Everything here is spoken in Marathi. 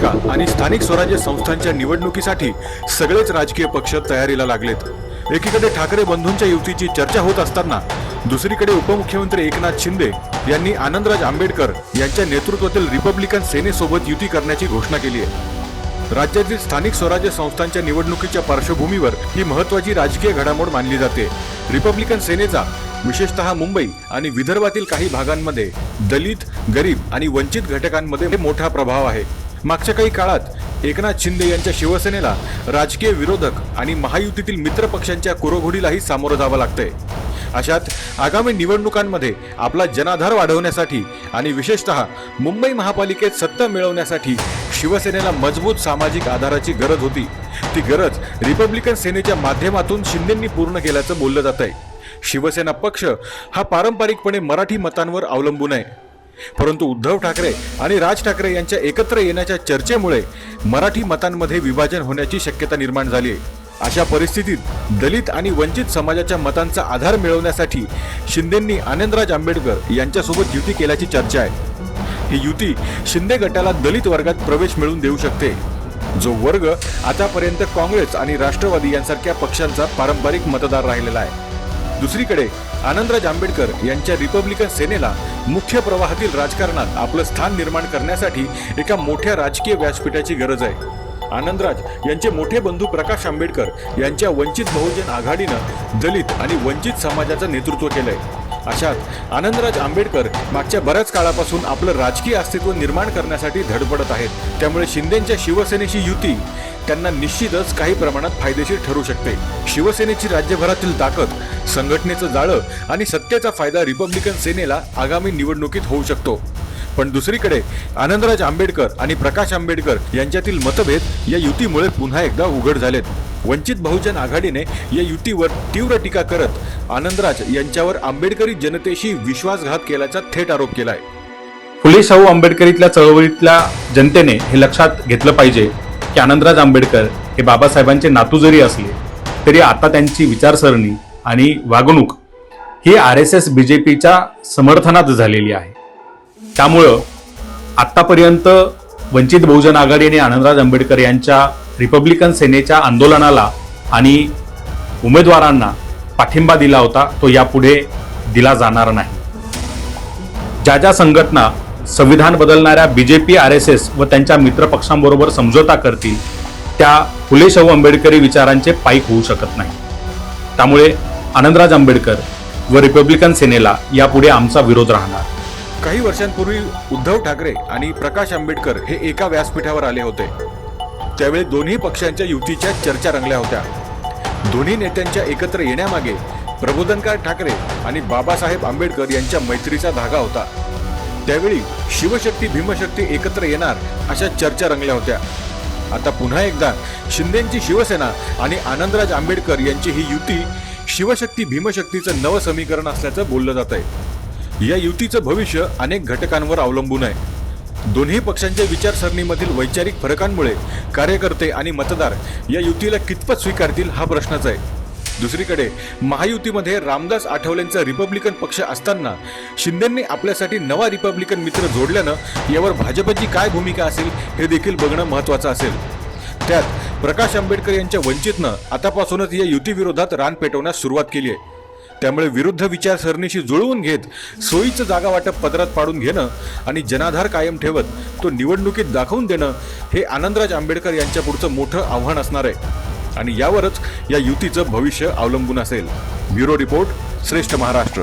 आणि स्थानिक स्वराज्य संस्थांच्या निवडणुकीसाठी सगळेच राजकीय पक्ष तयारीला लागलेत. एकीकडे ठाकरे बंधूंच्या युतीची चर्चा होत असताना दुसरीकडे उपमुख्यमंत्री एकनाथ शिंदे यांनी आनंदराज आंबेडकर यांच्या नेतृत्वातील रिपब्लिकन सेनेसोबत युती करण्याची घोषणा केली आहे. राज्यातील स्थानिक स्वराज्य संस्थांच्या निवडणुकीच्या पार्श्वभूमीवर ही महत्वाची राजकीय घडामोड मानली जाते. रिपब्लिकन सेनेचा विशेषतः मुंबई आणि विदर्भातील काही भागांमध्ये दलित गरीब आणि वंचित घटकांमध्ये मोठा प्रभाव आहे. मागच्या काही काळात एकनाथ शिंदे यांच्या शिवसेनेला राजकीय विरोधक आणि महायुतीतील मित्र पक्षांच्या सामोरं जावं लागतंय. अशात आगामी निवडणुकांमध्ये आपला जनाधार वाढवण्यासाठी आणि विशेषतः मुंबई महापालिकेत सत्ता मिळवण्यासाठी शिवसेनेला मजबूत सामाजिक आधाराची गरज होती. ती गरज रिपब्लिकन सेनेच्या माध्यमातून शिंदेंनी पूर्ण केल्याचं बोललं जात आहे शिवसेना पक्ष हा पारंपरिकपणे मराठी मतांवर अवलंबून आहे. परंतु उद्धव ठाकरे आणि राज ठाकरे यांच्या एकत्र येण्याच्या चर्चेमुळे मराठी मतांमध्ये विभाजन होण्याची शक्यता निर्माण झाली आहे. अशा परिस्थितीत दलित आणि वंचित समाजाच्या मतांचा आधार मिळवण्यासाठी शिंदेंनी आनंदराज आंबेडकर यांच्यासोबत युती केल्याची चर्चा आहे. ही युती शिंदे गटाला दलित वर्गात प्रवेश मिळवून देऊ शकते. जो वर्ग आतापर्यंत काँग्रेस आणि राष्ट्रवादी यांसारख्या पक्षांचा पारंपरिक मतदार राहिलेला आहे. दुसरीकडे आनंदराज आंबेडकर यांच्या रिपब्लिकन सेनेला मुख्य प्रवाहातील राजकारणात आपलं स्थान निर्माण करण्यासाठी एका मोठ्या राजकीय व्यासपीठाची गरज आहे. आनंदराज यांचे मोठे बंधू प्रकाश आंबेडकर यांच्या वंचित बहुजन आघाडीनं दलित आणि वंचित समाजाचं नेतृत्व केलंय. अशात आनंदराज आंबेडकर मागच्या बऱ्याच काळापासून आपलं राजकीय अस्तित्व निर्माण करण्यासाठी धडपडत आहेत. त्यामुळे शिंदेच्या शिवसेनेची युती त्यांना निश्चितच काही प्रमाणात फायदेशीर ठरू शकते. शिवसेनेची राज्यभरातील ताकद संघटनेचं जाळं आणि सत्तेचा फायदा रिपब्लिकन सेनेला आगामी निवडणुकीत होऊ शकतो. पण दुसरीकडे आनंदराज आंबेडकर आणि प्रकाश आंबेडकर यांच्यातील मतभेद या युतीमुळे पुन्हा एकदा उघड झालेत. वंचित बहुजन आघाडीने या युतीवर तीव्र टीका करत आनंदराज यांच्यावर आंबेडकरी जनतेशी विश्वासघात केल्याचा थेट आरोप केलाय. फुले शाहू आंबेडकरीतल्या चळवळीतल्या जनतेने हे लक्षात घेतलं पाहिजे की आनंदराज आंबेडकर हे बाबासाहेबांचे नातू जरी असले तरी आता त्यांची विचारसरणी आणि वागणूक ही R S S B J पीच्या समर्थनात झालेली आहे. त्यामुळं आत्तापर्यंत वंचित बहुजन आघाडी आणि आनंदराज आंबेडकर यांच्या रिपब्लिकन सेनेच्या आंदोलनाला आणि उमेदवारांना पाठिंबा दिला होता तो यापुढे दिला जाणार नाही. ज्या ज्या संघटना संविधान बदलणाऱ्या B J P R S S व त्यांच्या मित्रपक्षांबरोबर समझोता करतील त्या फुले शाहू आंबेडकरी विचारांचे पाईक होऊ शकत नाही. त्यामुळे आनंदराज आंबेडकर व रिपब्लिकन सेनेला यापुढे आमचा विरोध राहणार. काही वर्षांपूर्वी उद्धव ठाकरे आणि प्रकाश आंबेडकर हे एका व्यासपीठावर आले होते. त्यावेळी दोन्ही पक्षांच्या युतीच्या चर्चा रंगल्या होत्या. दोन्ही नेत्यांच्या एकत्र येण्यामागे प्रबोधनकार ठाकरे आणि बाबासाहेब आंबेडकर यांच्या मैत्रीचा धागा होता. त्यावेळी शिवशक्ती भीमशक्ती एकत्र येणार अशा चर्चा रंगल्या होत्या. आता पुन्हा एकदा शिंदेची शिवसेना आणि आनंदराज आंबेडकर यांची ही युती शिवशक्ती भीमशक्तीचं नवं समीकरण असल्याचं बोललं जात आहे या युतीचं भविष्य अनेक घटकांवर अवलंबून आहे. दोन्ही पक्षांच्या विचारसरणीमधील वैचारिक फरकांमुळे कार्यकर्ते आणि मतदार या युतीला कितपत स्वीकारतील हा प्रश्नच आहे. दुसरीकडे महायुतीमध्ये रामदास आठवलेंचा रिपब्लिकन पक्ष असताना शिंदेंनी आपल्यासाठी नवा रिपब्लिकन मित्र जोडल्यानं यावर भाजपची काय भूमिका असेल हे देखील बघणं महत्त्वाचं असेल. त्यात प्रकाश आंबेडकर यांच्या वंचितनं आतापासूनच या युतीविरोधात रान पेटवण्यास सुरुवात केली आहे. त्यामुळे विरुद्ध विचारसरणीशी जुळवून घेत सोयीचं जागा वाटप पदरात पाडून घेणं आणि जनाधार कायम ठेवत तो निवडणुकीत दाखवून देणं हे आनंदराज आंबेडकर यांच्या पुढचं मोठं आव्हान असणार आहे. आणि यावरच या युतीचं भविष्य अवलंबून असेल. ब्युरो रिपोर्ट श्रेष्ठ महाराष्ट्र.